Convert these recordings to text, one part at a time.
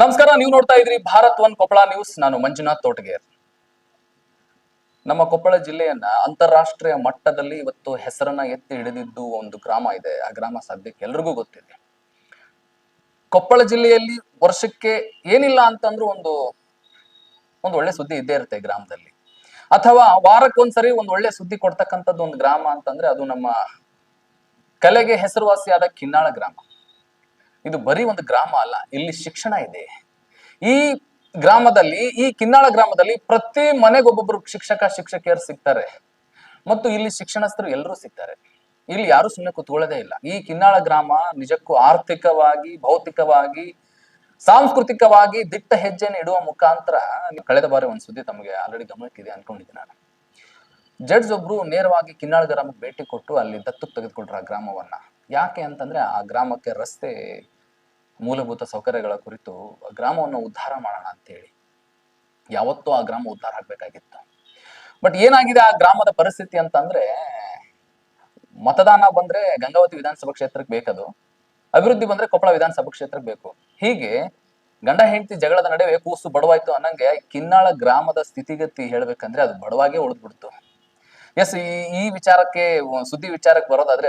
ನಮಸ್ಕಾರ, ನೀವು ನೋಡ್ತಾ ಇದ್ರಿ ಭಾರತ್ ಒನ್ ಕೊಪ್ಪಳ ನ್ಯೂಸ್. ನಾನು ಮಂಜುನಾಥ್ ತೋಟಗೇರ್. ನಮ್ಮ ಕೊಪ್ಪಳ ಜಿಲ್ಲೆಯನ್ನ ಅಂತಾರಾಷ್ಟ್ರೀಯ ಮಟ್ಟದಲ್ಲಿ ಇವತ್ತು ಹೆಸರನ್ನ ಎತ್ತಿ ಹಿಡಿದಿದ್ದು ಒಂದು ಗ್ರಾಮ ಇದೆ. ಆ ಗ್ರಾಮ ಸದ್ಯಕ್ಕೆ ಎಲ್ರಿಗೂ ಗೊತ್ತಿದೆ. ಕೊಪ್ಪಳ ಜಿಲ್ಲೆಯಲ್ಲಿ ವರ್ಷಕ್ಕೆ ಏನಿಲ್ಲ ಅಂತಂದ್ರೂ ಒಂದು ಒಂದು ಒಳ್ಳೆ ಸುದ್ದಿ ಇದ್ದೇ ಇರುತ್ತೆ ಗ್ರಾಮದಲ್ಲಿ. ಅಥವಾ ವಾರಕ್ಕೊಂದ್ಸರಿ ಒಂದು ಒಳ್ಳೆ ಸುದ್ದಿ ಕೊಡ್ತಕ್ಕಂಥದ್ದು ಒಂದು ಗ್ರಾಮ ಅಂತಂದ್ರೆ ಅದು ನಮ್ಮ ಕಲೆಗೆ ಹೆಸರುವಾಸಿಯಾದ ಕಿನ್ನಾಳ ಗ್ರಾಮ. ಇದು ಬರೀ ಒಂದು ಗ್ರಾಮ ಅಲ್ಲ, ಇಲ್ಲಿ ಶಿಕ್ಷಣ ಇದೆ. ಈ ಗ್ರಾಮದಲ್ಲಿ, ಈ ಕಿನ್ನಾಳ ಗ್ರಾಮದಲ್ಲಿ ಪ್ರತಿ ಮನೆಗೊಬ್ಬೊಬ್ರು ಶಿಕ್ಷಕ, ಶಿಕ್ಷಕಿಯರು ಸಿಗ್ತಾರೆ. ಮತ್ತು ಇಲ್ಲಿ ಶಿಕ್ಷಣಸ್ಥರು ಎಲ್ಲರೂ ಸಿಗ್ತಾರೆ. ಇಲ್ಲಿ ಯಾರು ಸುಮ್ಮನೆ ಕೂತ್ಕೊಳ್ಳೋದೇ ಇಲ್ಲ. ಈ ಕಿನ್ನಾಳ ಗ್ರಾಮ ನಿಜಕ್ಕೂ ಆರ್ಥಿಕವಾಗಿ, ಭೌತಿಕವಾಗಿ, ಸಾಂಸ್ಕೃತಿಕವಾಗಿ ದಿಟ್ಟ ಹೆಜ್ಜೆನ ಇಡುವ ಮುಖಾಂತರ ಕಳೆದ ಬಾರಿ ಒಂದು ಸುದ್ದಿ ತಮಗೆ ಆಲ್ರೆಡಿ ಗಮನಕ್ಕಿದೆ ಅನ್ಕೊಂಡಿದ್ದೆ ನಾನು. ಜಡ್ಜ್ ಒಬ್ರು ನೇರವಾಗಿ ಕಿನ್ನಾಳ ಗ್ರಾಮಕ್ಕೆ ಭೇಟಿ ಕೊಟ್ಟು ಅಲ್ಲಿ ದತ್ತು ತೆಗೆದುಕೊಂಡ್ರ ಗ್ರಾಮವನ್ನ. ಯಾಕೆ ಅಂತಂದ್ರೆ ಆ ಗ್ರಾಮಕ್ಕೆ ರಸ್ತೆ ಮೂಲಭೂತ ಸೌಕರ್ಯಗಳ ಕುರಿತು ಗ್ರಾಮವನ್ನು ಉದ್ಧಾರ ಮಾಡೋಣ ಅಂತೇಳಿ. ಯಾವತ್ತೂ ಆ ಗ್ರಾಮ ಉದ್ಧಾರ ಆಗ್ಬೇಕಾಗಿತ್ತು. ಬಟ್ ಏನಾಗಿದೆ ಆ ಗ್ರಾಮದ ಪರಿಸ್ಥಿತಿ ಅಂತಂದ್ರೆ, ಮತದಾನ ಬಂದ್ರೆ ಗಂಗಾವತಿ ವಿಧಾನಸಭಾ ಕ್ಷೇತ್ರಕ್ಕೆ ಬೇಕದು, ಅಭಿವೃದ್ಧಿ ಬಂದ್ರೆ ಕೊಪ್ಪಳ ವಿಧಾನಸಭಾ ಕ್ಷೇತ್ರಕ್ಕೆ ಬೇಕು. ಹೀಗೆ ಗಂಡ ಹೆಂಡತಿ ಜಗಳದ ನಡುವೆ ಕೂಸು ಬಡವಾಯ್ತು ಅನ್ನಂಗೆ ಕಿನ್ನಾಳ ಗ್ರಾಮದ ಸ್ಥಿತಿಗತಿ ಹೇಳ್ಬೇಕಂದ್ರೆ ಅದು ಬಡವಾಗೇ ಉಳಿದ್ಬಿಡ್ತು. ಎಸ್ ಈ ವಿಚಾರಕ್ಕೆ ಸುದ್ದಿ ವಿಚಾರಕ್ಕೆ ಬರೋದಾದ್ರೆ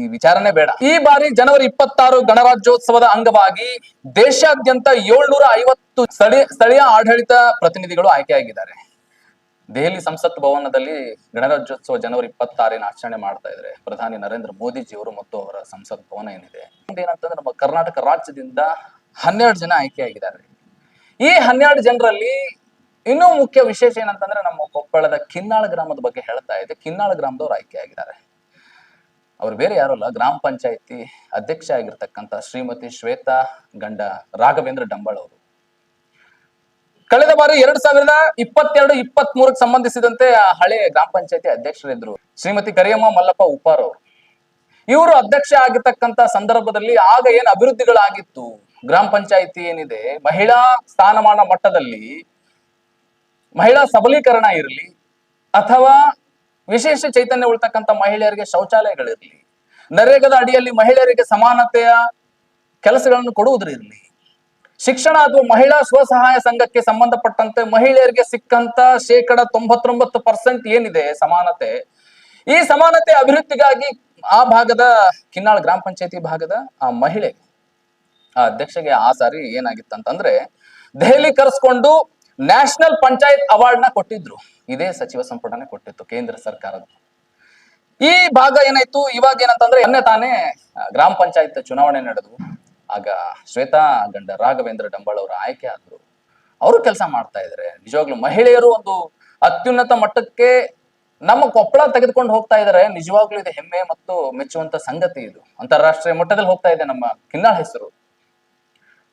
ಈ ವಿಚಾರನೇ ಬೇಡ. ಈ ಬಾರಿ ಜನವರಿ ಇಪ್ಪತ್ತಾರು ಗಣರಾಜ್ಯೋತ್ಸವದ ಅಂಗವಾಗಿ ದೇಶಾದ್ಯಂತ ಏಳ್ನೂರ ಐವತ್ತು ಸ್ಥಳೀಯ ಸ್ಥಳೀಯ ಆಡಳಿತ ಪ್ರತಿನಿಧಿಗಳು ಆಯ್ಕೆಯಾಗಿದ್ದಾರೆ. ದೆಹಲಿ ಸಂಸತ್ ಭವನದಲ್ಲಿ ಗಣರಾಜ್ಯೋತ್ಸವ ಜನವರಿ ಇಪ್ಪತ್ತಾರಿನ ಆಚರಣೆ ಮಾಡ್ತಾ ಇದ್ರೆ ಪ್ರಧಾನಿ ನರೇಂದ್ರ ಮೋದಿಜಿಯವರು ಮತ್ತು ಅವರ ಸಂಸತ್ ಭವನ ಏನಿದೆ. ಏನಂತಂದ್ರೆ ನಮ್ಮ ಕರ್ನಾಟಕ ರಾಜ್ಯದಿಂದ ಹನ್ನೆರಡು ಜನ ಆಯ್ಕೆಯಾಗಿದ್ದಾರೆ. ಈ ಹನ್ನೆರಡು ಜನರಲ್ಲಿ ಇನ್ನೂ ಮುಖ್ಯ ವಿಶೇಷ ಏನಂತಂದ್ರೆ ನಮ್ಮ ಕೊಪ್ಪಳದ ಕಿನ್ನಾಳ ಗ್ರಾಮದ ಬಗ್ಗೆ ಹೇಳ್ತಾ ಇದೆ ಕಿನ್ನಾಳ ಗ್ರಾಮದವ್ರು ಆಯ್ಕೆಯಾಗಿದ್ದಾರೆ ಅವ್ರು ಬೇರೆ ಯಾರು ಅಲ್ಲ, ಗ್ರಾಮ ಪಂಚಾಯತಿ ಅಧ್ಯಕ್ಷ ಆಗಿರ್ತಕ್ಕಂಥ ಶ್ರೀಮತಿ ಶ್ವೇತಾ ಗಂಡ ರಾಘವೇಂದ್ರ ಡಂಬಳ ಅವರು. ಕಳೆದ ಬಾರಿ ಎರಡ್ ಸಾವಿರದ ಇಪ್ಪತ್ತೆರಡು ಇಪ್ಪತ್ತ್ ಮೂರಕ್ಕೆ ಸಂಬಂಧಿಸಿದಂತೆ ಆ ಹಳೆ ಗ್ರಾಮ ಪಂಚಾಯತಿ ಅಧ್ಯಕ್ಷರಿದ್ರು ಶ್ರೀಮತಿ ಕರಿಯಮ್ಮ ಮಲ್ಲಪ್ಪ ಉಪ್ಪಾರ್ ಅವರು. ಇವರು ಅಧ್ಯಕ್ಷ ಆಗಿರ್ತಕ್ಕಂತ ಸಂದರ್ಭದಲ್ಲಿ ಆಗ ಏನ್ ಅಭಿವೃದ್ಧಿಗಳಾಗಿತ್ತು? ಗ್ರಾಮ ಪಂಚಾಯತಿ ಏನಿದೆ? ಮಹಿಳಾ ಸ್ಥಾನಮಾನ ಮಟ್ಟದಲ್ಲಿ ಮಹಿಳಾ ಸಬಲೀಕರಣ ಇರಲಿ ಅಥವಾ ವಿಶೇಷ ಚೈತನ್ಯ ಉಳ್ತಕ್ಕಂಥ ಮಹಿಳೆಯರಿಗೆ ಶೌಚಾಲಯಗಳಿರಲಿ, ನರೇಗದ ಅಡಿಯಲ್ಲಿ ಮಹಿಳೆಯರಿಗೆ ಸಮಾನತೆಯ ಕೆಲಸಗಳನ್ನು ಕೊಡುವುದರಿರಲಿ ಶಿಕ್ಷಣ ಅಥವಾ ಮಹಿಳಾ ಸ್ವಸಹಾಯ ಸಂಘಕ್ಕೆ ಸಂಬಂಧಪಟ್ಟಂತೆ ಮಹಿಳೆಯರಿಗೆ ಸಿಕ್ಕಂತ ಶೇಕಡ ತೊಂಬತ್ತೊಂಬತ್ತು ಪರ್ಸೆಂಟ್ ಏನಿದೆ ಸಮಾನತೆ? ಈ ಸಮಾನತೆ ಅಭಿವೃದ್ಧಿಗಾಗಿ ಆ ಭಾಗದ ಕಿನ್ನಾಳ್ ಗ್ರಾಮ ಪಂಚಾಯತಿ ಭಾಗದ ಆ ಮಹಿಳೆ, ಆ ಅಧ್ಯಕ್ಷಗೆ ಆ ಸಾರಿ ಏನಾಗಿತ್ತಂತಂದ್ರೆ ದೆಹಲಿ ಕರೆಸ್ಕೊಂಡು ನ್ಯಾಷನಲ್ ಪಂಚಾಯತ್ ಅವಾರ್ಡ್ನ ಕೊಟ್ಟಿದ್ರು. ಇದೇ ಸಚಿವ ಸಂಪುಟನೇ ಕೊಟ್ಟಿತ್ತು ಕೇಂದ್ರ ಸರ್ಕಾರದ. ಈ ಭಾಗ ಏನಾಯ್ತು? ಇವಾಗ ಏನಂತಂದ್ರೆ ಎನ್ನೆ ತಾನೇ ಗ್ರಾಮ ಪಂಚಾಯತ್ ಚುನಾವಣೆ ನಡೆದು, ಆಗ ಶ್ವೇತಾ ಗಂಡ ರಾಘವೇಂದ್ರ ಡಂಬಾಳ್ ಅವರು ಆಯ್ಕೆ ಆದ್ರು. ಅವರು ಕೆಲಸ ಮಾಡ್ತಾ ಇದ್ರೆ. ನಿಜವಾಗ್ಲೂ ಮಹಿಳೆಯರು ಒಂದು ಅತ್ಯುನ್ನತ ಮಟ್ಟಕ್ಕೆ ನಮ್ಮ ಕೊಪ್ಪಳ ತೆಗೆದುಕೊಂಡು ಹೋಗ್ತಾ ಇದ್ದಾರೆ ನಿಜವಾಗ್ಲೂ ಇದು ಹೆಮ್ಮೆ ಮತ್ತು ಮೆಚ್ಚುವಂತ ಸಂಗತಿ ಇದು. ಅಂತಾರಾಷ್ಟ್ರೀಯ ಮಟ್ಟದಲ್ಲಿ ಹೋಗ್ತಾ ಇದೆ ನಮ್ಮ ಕಿನ್ನಾಳ ಹೆಸರು.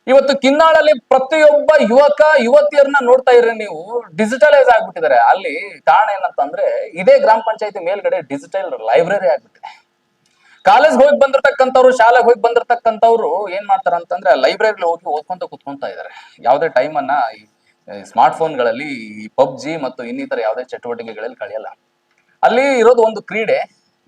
ಇವತ್ತು ಕಿನ್ನಾಳಲ್ಲಿ ಪ್ರತಿಯೊಬ್ಬ ಯುವಕ, ಯುವತಿಯರನ್ನ ನೋಡ್ತಾ ಇದ್ರೆ ನೀವು. ಡಿಜಿಟಲೈಸ್ ಆಗ್ಬಿಟ್ಟಿದ್ದಾರೆ. ಅಲ್ಲಿ ಕಾರಣ ಏನಂತಂದ್ರೆ, ಇದೇ ಗ್ರಾಮ ಪಂಚಾಯತಿ ಮೇಲ್ಗಡೆ ಡಿಜಿಟಲ್ ಲೈಬ್ರರಿ ಆಗ್ಬಿಟ್ಟಿದೆ ಕಾಲೇಜ್ ಹೋಗಿ ಬಂದಿರ್ತಕ್ಕಂಥವ್ರು, ಶಾಲೆಗೆ ಹೋಗಿ ಬಂದಿರ್ತಕ್ಕಂಥವ್ರು ಏನ್ ಮಾಡ್ತಾರ ಅಂತಂದ್ರೆ ಲೈಬ್ರರಿಲಿ ಹೋಗಿ ಓದ್ಕೊಂತ ಕುತ್ಕೊಂತ ಇದಾರೆ. ಯಾವ್ದೇ ಟೈಮ್ ಅನ್ನ ಈ ಸ್ಮಾರ್ಟ್ ಫೋನ್ಗಳಲ್ಲಿ ಈ ಪಬ್ಜಿ ಮತ್ತು ಇನ್ನಿತರ ಯಾವುದೇ ಚಟುವಟಿಕೆಗಳಲ್ಲಿ ಕಳೆಯಲ್ಲ. ಅಲ್ಲಿ ಇರೋದು ಒಂದು ಕ್ರೀಡೆ.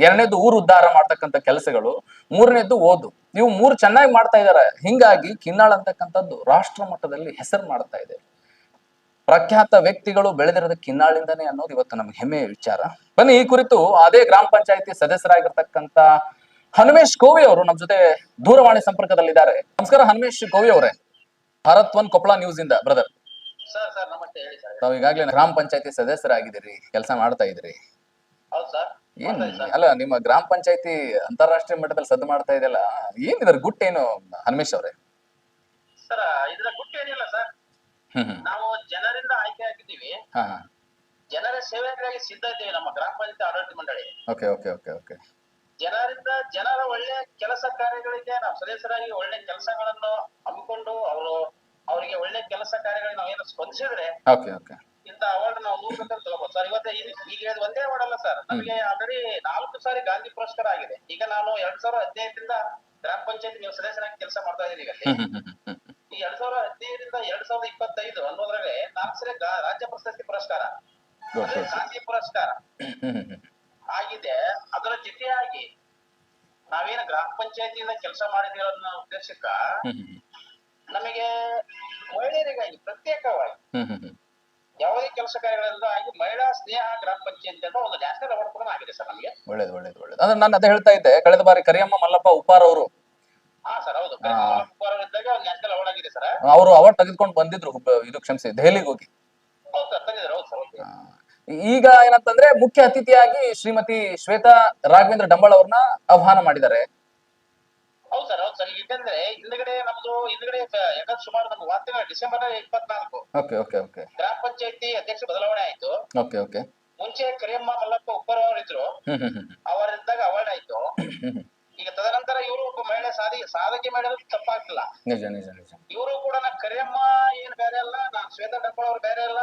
ಎರಡನೇದು ಊರು ಉದ್ಧಾರ ಮಾಡ್ತಕ್ಕಂಥ ಕೆಲಸಗಳು ಮೂರನೇದು ಓದು. ಇವು ಮೂರು ಚೆನ್ನಾಗಿ ಮಾಡ್ತಾ ಇದ್ದಾರೆ ಹಿಂಗಾಗಿ ಕಿನ್ನಾಳ್ ಅಂತಕ್ಕಂಥದ್ದು ರಾಷ್ಟ್ರ ಮಟ್ಟದಲ್ಲಿ ಹೆಸರು ಮಾಡ್ತಾ ಇದೆ. ಪ್ರಖ್ಯಾತ ವ್ಯಕ್ತಿಗಳು ಬೆಳೆದಿರೋದು ಕಿನ್ನಾಳಿಂದನೇ ಅನ್ನೋದು ಇವತ್ತು ನಮ್ಗೆ ಹೆಮ್ಮೆಯ ವಿಚಾರ. ಬನ್ನಿ ಈ ಕುರಿತು ಅದೇ ಗ್ರಾಮ ಪಂಚಾಯತಿ ಸದಸ್ಯರಾಗಿರ್ತಕ್ಕಂಥ ಹನುಮೇಶ್ ಕೋವಿ ಅವರು ನಮ್ಮ ಜೊತೆ ದೂರವಾಣಿ ಸಂಪರ್ಕದಲ್ಲಿದ್ದಾರೆ. ನಮಸ್ಕಾರ ಹನುಮೇಶ್ ಕೋವಿ ಅವರೇ. ಭಾರತ್ ಒನ್ ಕೊಪ್ಪಳ ನ್ಯೂಸ್ ಇಂದ ಬ್ರದರ್ ತಾವು ಈಗಾಗಲೇ ಗ್ರಾಮ ಪಂಚಾಯತಿ ಸದಸ್ಯರಾಗಿದ್ದೀರಿ ಕೆಲಸ ಮಾಡ್ತಾ ಇದ್ರಿ ಹೌದು ಸರ್. ಏನ್ ಅಲ್ಲ ನಿಮ್ಮ ಗ್ರಾಮ ಪಂಚಾಯತಿ ಅಂತಾರಾಷ್ಟ್ರೀಯ ಮಟ್ಟದಲ್ಲಿ ಸದ್ದು ಮಾಡ್ತಾ ಇದೆಯಲ್ಲ ಏನ್ ಇದ್ರ ಗುಟ್ಟೇನು ಹನುಮೇಶ್ ಅವರೇ? ಸರ್ ಇದ್ರ ಗುಟ್ಟು ಏನಿಲ್ಲ ಸರ್. ನಾವು ಜನರಿಂದ ಆಯ್ಕೆ ಆಗಿದ್ದೀವಿ. ಜನರ ಸೇವೆಗಾಗಿ ಸಿದ್ಧ ಇದ್ದೀವಿ ನಮ್ಮ ಗ್ರಾಮ ಪಂಚಾಯತ್ ಆಡಳಿತ ಮಂಡಳಿ. Okay okay okay okay. ಜನರಿಂದ ಜನರ ಒಳ್ಳೆ ಕೆಲಸ ಕಾರ್ಯಗಳಿಗೆ ನಾವು ಸದಸ್ಯರಾಗಿ ಒಳ್ಳೆ ಕೆಲಸಗಳನ್ನು ಹಮ್ಮಿಕೊಂಡು ಅವರು ಅವರಿಗೆ ಒಳ್ಳೆ ಕೆಲಸ ಕಾರ್ಯಗಳಿಗೆ ನಾವೇನು ಸ್ಪಂದಿಸಿದ್ರೆ ಓಕೆ ಓಕೆ. ಇಂತ ಅವಾರ್ಡ್ ನಾವು ನೂರು ತಗೋಬಹುದು ಇದು- ಈಗ ಇದು ಒಂದೇ ಮಾಡಲ್ಲ ಅಲ್ಲ ಸರ್ ನಮಗೆ ಆಲ್ರೆಡಿ ನಾಲ್ಕು ಸಾರಿ ಗಾಂಧಿ ಪುರಸ್ಕಾರ ಆಗಿದೆ. ಈಗ ನಾನು ಎರಡ್ ಸಾವಿರದ ಹದಿನೈದರಿಂದ ಗ್ರಾಮ ಪಂಚಾಯತ್ ನೀವು ಸದಸ್ಯರಾಗಿ ಕೆಲಸ ಮಾಡ್ತಾ ಇದ್ದೀನಿ ಈಗ. ಅಲ್ಲಿ. ಈ ಎರಡ್ ಸಾವಿರದ ಹದಿನೈದರಿಂದ ಎರಡ್ ಸಾವಿರದ ಇಪ್ಪತ್ತೈದು ಅನ್ನೋದ್ರಲ್ಲಿ ನಾಲ್ಕು ಸರಿ ರಾಜ್ಯ ಪ್ರಶಸ್ತಿ ಪುರಸ್ಕಾರ. ಗಾಂಧಿ ಪುರಸ್ಕಾರ. ಆಗಿದೆ. ಅದರ ಜೊತೆಯಾಗಿ ನಾವೇನು ಗ್ರಾಮ ಪಂಚಾಯತಿಯಿಂದ ಕೆಲಸ ಮಾಡಿದೀವಿ ಅನ್ನೋ ಉದ್ದೇಶಕ್ಕ ನಮಗೆ ಮಹಿಳೆಯರಿಗಾಗಿ ಪ್ರತ್ಯೇಕವಾಗಿ ಯಾವುದೇ ಕೆಲಸ ಕಾರ್ಯಗಳೆಲ್ಲ ಆಗಿ ಮಹಿಳಾ ಸ್ನೇಹ ಗ್ರಾಮ ಪಂಚಾಯತ್ ಅಂತ ಒಂದು ನ್ಯಾಷನಲ್ ಅವಾರ್ಡ್ ಕೂಡ ಆಗಿದೆ ಸರ್ ನಮಗೆ. ಒಳ್ಳೇದು ಒಳ್ಳೇದು ಒಳ್ಳೇದು. ಅಂದ್ರೆ ನಾನು ಅದೇ ಹೇಳ್ತಾ ಇದ್ದೆ ಕಳೆದ ಬಾರಿ ಕರಿಯಮ್ಮ ಮಲ್ಲಪ್ಪ ಉಪಾರ್ ಅವರು. ಹಾ ಸರ್ ಹೌದು. ಇದ್ದಾಗ ಒಂದು ನ್ಯಾಷನಲ್ ಅವಾರ್ಡ್ ಆಗಿದೆ ಸರ್. ಅವರು ಅವಾರ್ಡ್ ತೆಗೆದುಕೊಂಡು ಬಂದಿದ್ರು ಇದು ಕ್ಷಮಿಸಿ ದೆಹಲಿಗೆ ಹೋಗಿ. ಹೌದು ಸರ್ ತಂದಿದ್ದಾರೆ ಹೌದು ಸರ್ ಆ, ಈಗ ಏನಂತಂದ್ರೆ ಮುಖ್ಯ ಅತಿಥಿಯಾಗಿ ಶ್ರೀಮತಿ ಶ್ವೇತಾ ರಾಘವೇಂದ್ರ ಡಂಬಾಳ್ ಅವ್ರನ್ನ ಆಹ್ವಾನ ಮಾಡಿದ್ದಾರೆ. ಹೌದು ಸರ್ ಹೌದು ಸರ್. ಯಾಕಂದ್ರೆ ಹಿಂದ್ಗಡೆ ನಮ್ದು ಹಿಂದ್ಗಡೆ ಯಾಕಂದ್ರೆ ಸುಮಾರು ನಮ್ಗೆ ವಾರ್ತೆಗಳ ಡಿಸೆಂಬರ್ ಇಪ್ಪತ್ನಾಲ್ಕು. Okay okay okay. ಗ್ರಾಮ ಪಂಚಾಯತಿ ಅಧ್ಯಕ್ಷ ಬದಲಾವಣೆ ಆಯ್ತು. Okay okay. ಮುಂಚೆ ಕರಿಯಮ್ಮ ಮಲ್ಲಪ್ಪ ಉಪ್ಪರ್ ಅವರು ಇದ್ರು ಅವರಿದ್ದಾಗ ಅವಾರ್ಡ್ ಆಯ್ತು. ಈಗ ತದನಂತರ ಇವರು ಒಬ್ಬ ಮಹಿಳೆ ಸಾಧಿ ಸಾಧಕಿ ಮಾಡಿದ್ರು ತಪ್ಪಾಗ್ತಿಲ್ಲ. ನಿಜ ನಿಜ ನಿಜ. ಇವರು ಕೂಡ ನಾ ಕರಿಯಮ್ಮ ಏನ್ ಬೇರೆ ಅಲ್ಲ ನಾ ಶ್ವೇತಾ ಡಬ್ಬಳ ಅವ್ರು ಬೇರೆ ಅಲ್ಲ.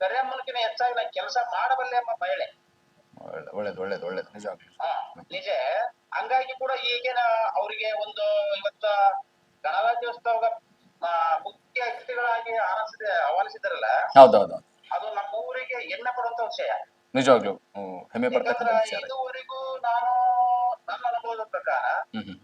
ಕರಿಯಮ್ಮನಕಿನ ಹೆಚ್ಚಾಗಿ ನಾ ಕೆಲಸ ಮಾಡಬಲ್ಲೆ ಅಮ್ಮ ಮಹಿಳೆ. ಒಳ್ಳೆ- ಒಳ್ಳೇದು ಒಳ್ಳೇದು ಒಳ್ಳೇದು. ನಿಜ ನಿಜ. ಹಂಗಾಗಿ ಕೂಡ ಈಗಿನ ಹೌದೌದು ಅದು ನಮ್ಮ ಊರಿಗೆ ಎಣ್ಣೆ ಕೊಡುವಂತ ವಿಷಯ. ನಿಜವಾಗ್ಲೂ ಹ್ಮ್, ಹೆಮ್ಮೆ ಪಡ್ತಕ್ಕಂಥ ಯಾಕಂದ್ರೆ ವಿಚಾರ ಇದುವರೆಗೂ ನಾನು ನನ್ನ ಅನುಭವದ ಪ್ರಕಾರ ಹ್ಮ್ ಹ್ಮ್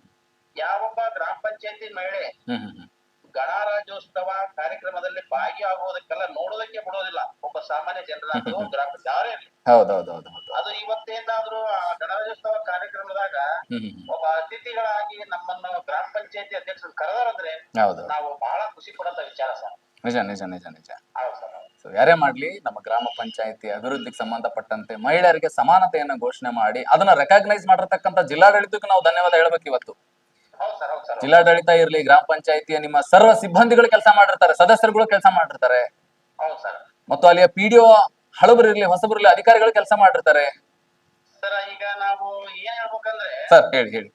ಯಾವೊಬ್ಬ ಗ್ರಾಮ ಪಂಚಾಯತಿ ಮಹಿಳೆ ಹ್ಮ್ ಹ್ಮ್ ಹ್ಮ್. ಗಣರಾಜ್ಯೋತ್ಸವ ಕಾರ್ಯಕ್ರಮದಲ್ಲಿ ಭಾಗಿಯಾಗುವುದಕ್ಕೆಲ್ಲ ನೋಡೋದಕ್ಕೆ ಬಿಡೋದಿಲ್ಲ. ಒಬ್ಬ ಸಾಮಾನ್ಯ ಜನರಾದ್ರು ಗ್ರಾಮ ಯಾರೇ ಇರ್ಲಿ. ಹೌದೌದೌದು ಹೌದು ಅದು ಇವತ್ತೇನಾದ್ರೂ ಆ ಗಣರಾಜ್ಯೋತ್ಸವ ಕಾರ್ಯಕ್ರಮದಾಗ ಹ್ಮ್ ಹ್ಮ್ ಹ್ಮ್. ಒಬ್ಬ ಅತಿಥಿಗಳಾಗಿ ನಮ್ಮನ್ನು ಗ್ರಾಮ ಪಂಚಾಯತಿ ಅಧ್ಯಕ್ಷರು ಕರೆದಾರಂದ್ರೆ ಹೌದು. ನಾವು ಬಹಳ ಖುಷಿ ಪಡಂತ ವಿಚಾರ ಸರ್. ನಿಜ ನಿಜ ನಿಜ ನಿಜ. ಹೌದು ಸೊ ಯಾರೇ ಮಾಡ್ಲಿ ನಮ್ಮ ಗ್ರಾಮ ಪಂಚಾಯತಿ ಅಭಿವೃದ್ಧಿಗೆ ಸಂಬಂಧಪಟ್ಟಂತೆ ಮಹಿಳೆಯರಿಗೆ ಸಮಾನತೆಯನ್ನು ಘೋಷಣೆ ಮಾಡಿ ಅದನ್ನ ರೆಕಾಗ್ನೈಸ್ ಮಾಡಿರ್ತಕ್ಕಂಥ ಜಿಲ್ಲಾಡಳಿತಕ್ಕೆ ನಾವು ಧನ್ಯವಾದ ಹೇಳ್ಬೇಕು ಇವತ್ತು. ಜಿಲ್ಲಾಡಳಿತ ಇರ್ಲಿ ಗ್ರಾಮ ಪಂಚಾಯತಿಯ ನಿಮ್ಮ ಸರ್ವ ಸಿಬ್ಬಂದಿಗಳು ಕೆಲಸ ಮಾಡಿರ್ತಾರೆ ಸದಸ್ಯರುಗಳು ಕೆಲಸ ಮಾಡಿರ್ತಾರೆ. ಮತ್ತು ಅಲ್ಲಿಯ ಪಿಡಿಒ ಹಳಬರು ಇರ್ಲಿ ಹೊಸಬರು ಇರ್ಲಿ ಅಧಿಕಾರಿಗಳು ಕೆಲಸ ಮಾಡಿರ್ತಾರೆ. ಸರ್ ಹೇಳಿ ಹೇಳಿ.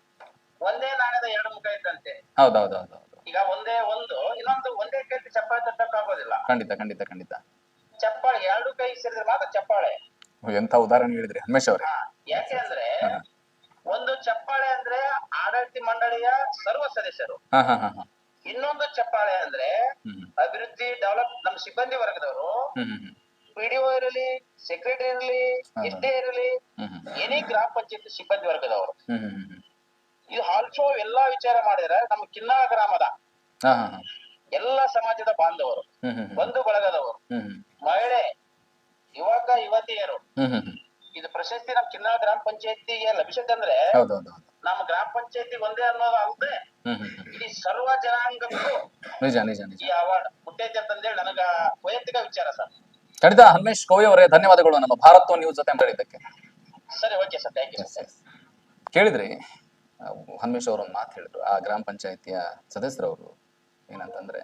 ಒಂದೇ ನಾಣ್ಯದ ಎರಡು ಮುಖ ಇದ್ದಂತೆ ಹೌದೌದೌದು ಈಗ ಒಂದೇ ಒಂದು ಇನ್ನೊಂದು ಒಂದೇ ಕೈ ಚಪ್ಪಾಳೆ ತಟ್ಟಕ್ಕಾಗೋದಿಲ್ಲ. ಖಂಡಿತ ಖಂಡಿತ ಖಂಡಿತ. ಚಪ್ಪಾಳೆ ಎರಡು ಕೈ ಸೇರಿದ್ರೆ ಮಾತ್ರ ಚಪ್ಪಾಳೆ. ಎಂತ ಉದಾಹರಣೆ ಹೇಳಿದ್ರಿ ಹಮೇಶ್ ಅವರೇ. ಯಾಕೆ ಅಂದ್ರೆ ಒಂದು ಚಪ್ಪಾಳೆ ಅಂದ್ರೆ ಆಡಳಿತ ಮಂಡಳಿಯ ಸರ್ವ ಸದಸ್ಯರು. ಹಾ ಹಾ ಹಾ ಹಾ. ಇನ್ನೊಂದು ಚಪ್ಪಾಳೆ ಅಂದ್ರೆ ಅಭಿವೃದ್ಧಿ ಡೆವಲಪ್ ನಮ್ಮ ಸಿಬ್ಬಂದಿ ವರ್ಗದವರು ಪಿಡಿಒ ಇರಲಿ ಸೆಕ್ರೆಟರಿ ಇರಲಿ ಎಸ್ಡಿ ಇರಲಿ ಏನೇ ಗ್ರಾಮ ಪಂಚಾಯತ್ ಸಿಬ್ಬಂದಿ ವರ್ಗದವರು. ಇದು ಆಲ್ಸೋ ಎಲ್ಲಾ ವಿಚಾರ ಮಾಡಿದ್ರೆ ನಮ್ಮ ಕಿನ್ನಾ ಗ್ರಾಮದ ಎಲ್ಲಾ ಸಮಾಜದ ಬಾಂಧವರು ಬಂಧು ಬಳಗದವರು ಹ್ಮ್ ಇದು ಪ್ರಶಸ್ತಿ ನಮ್ ಚಿನ್ನ ಗ್ರಾಮ ಪಂಚಾಯತಿಗೆ ಲಭಿಸುತ್ತೆ ಅಂದ್ರೆ ಹೌದು ನಮ್ಮ ಗ್ರಾಮ ಪಂಚಾಯತಿ ಒಂದೇ ಅನ್ನೋದು ಅಲ್ಲದೆ ಇಡೀ ಸರ್ವ ಜನಾಂಗಕ್ಕೂ ನಿಜ ನಿಜ ನಿಜ. ಈ ಅವಾರ್ಡ್ ಹುಟ್ಟೈತೆ ಅಂತಂದೇಳಿ ನನಗ ವೈಯಕ್ತಿಕ ವಿಚಾರ ಸರ್. ಖಂಡಿತ ಹನ್ಮೇಶ್ ಕೋವಿ ಅವರೇ ಧನ್ಯವಾದಗಳು ನಮ್ಮ ಭಾರತ ನ್ಯೂಸ್ ಜೊತೆ ಮಾಡಿದ್ದಕ್ಕೆ ಸರಿ okay sir thank you sir ಕೇಳಿದ್ರಿ ಹಮೇಶ್ ಹನ್ಮೇಶ್ ಅವರು ಒಂದು ಮಾತು ಹೇಳಿದ್ರು ಆ ಗ್ರಾಮ ಪಂಚಾಯತಿಯ ಸದಸ್ಯರವರು ಏನಂತಂದ್ರೆ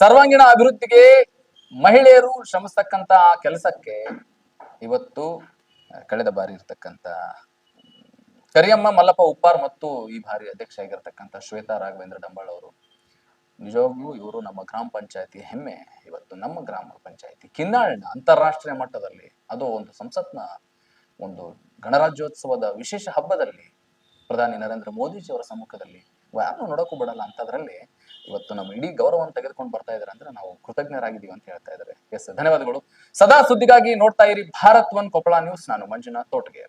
ಸರ್ವಾಂಗೀಣ ಅಭಿವೃದ್ಧಿಗೆ ಮಹಿಳೆಯರು ಶ್ರಮಿಸ್ತಕ್ಕಂತ ಆ ಕೆಲಸಕ್ಕೆ ಇವತ್ತು ಕಳೆದ ಬಾರಿ ಇರ್ತಕ್ಕಂತ ಕರಿಯಮ್ಮ, ಮಲ್ಲಪ್ಪ, ಉಪ್ಪಾರ್ ಮತ್ತು ಈ ಬಾರಿ ಅಧ್ಯಕ್ಷ ಆಗಿರ್ತಕ್ಕಂಥ ಶ್ವೇತಾ ರಾಘವೇಂದ್ರ ಡಂಬಾಳ್ ಅವರು, ನಿಜವಾಗ್ಲೂ ಇವರು ನಮ್ಮ ಗ್ರಾಮ ಪಂಚಾಯತಿ ಹೆಮ್ಮೆ. ಇವತ್ತು ನಮ್ಮ ಗ್ರಾಮ ಪಂಚಾಯತಿ ಕಿನ್ನಾಳಿನ ಅಂತಾರಾಷ್ಟ್ರೀಯ ಮಟ್ಟದಲ್ಲಿ, ಅದು ಒಂದು ಸಂಸತ್ನ ಒಂದು ಗಣರಾಜ್ಯೋತ್ಸವದ ವಿಶೇಷ ಹಬ್ಬದಲ್ಲಿ ಪ್ರಧಾನಿ ನರೇಂದ್ರ ಮೋದಿಜಿ ಅವರ ಸಮ್ಮುಖದಲ್ಲಿ, ಯಾರನ್ನು ನೋಡಕ್ಕೂ ಬಿಡಲ್ಲ ಅಂತದ್ರಲ್ಲಿ ಇವತ್ತು ನಮ್ಮ ಇಡೀ ಗೌರವವನ್ನು ತೆಗೆದುಕೊಂಡು ಬರ್ತಾ ಇದಾರೆ ಅಂದ್ರೆ ನಾವು ಕೃತಜ್ಞರಾಗಿದ್ದೀವಿ ಅಂತ ಹೇಳ್ತಾ ಇದ್ದಾರೆ. ಎಸ್, ಧನ್ಯವಾದಗಳು. ಸದಾ ಸುದ್ದಿಗಾಗಿ ನೋಡ್ತಾ ಇರಿ ಭಾರತ್ ಒನ್ ಕೊಪ್ಪಳ ನ್ಯೂಸ್. ನಾನು ಮಂಜುನಾಥ್ ತೋಟಗೆ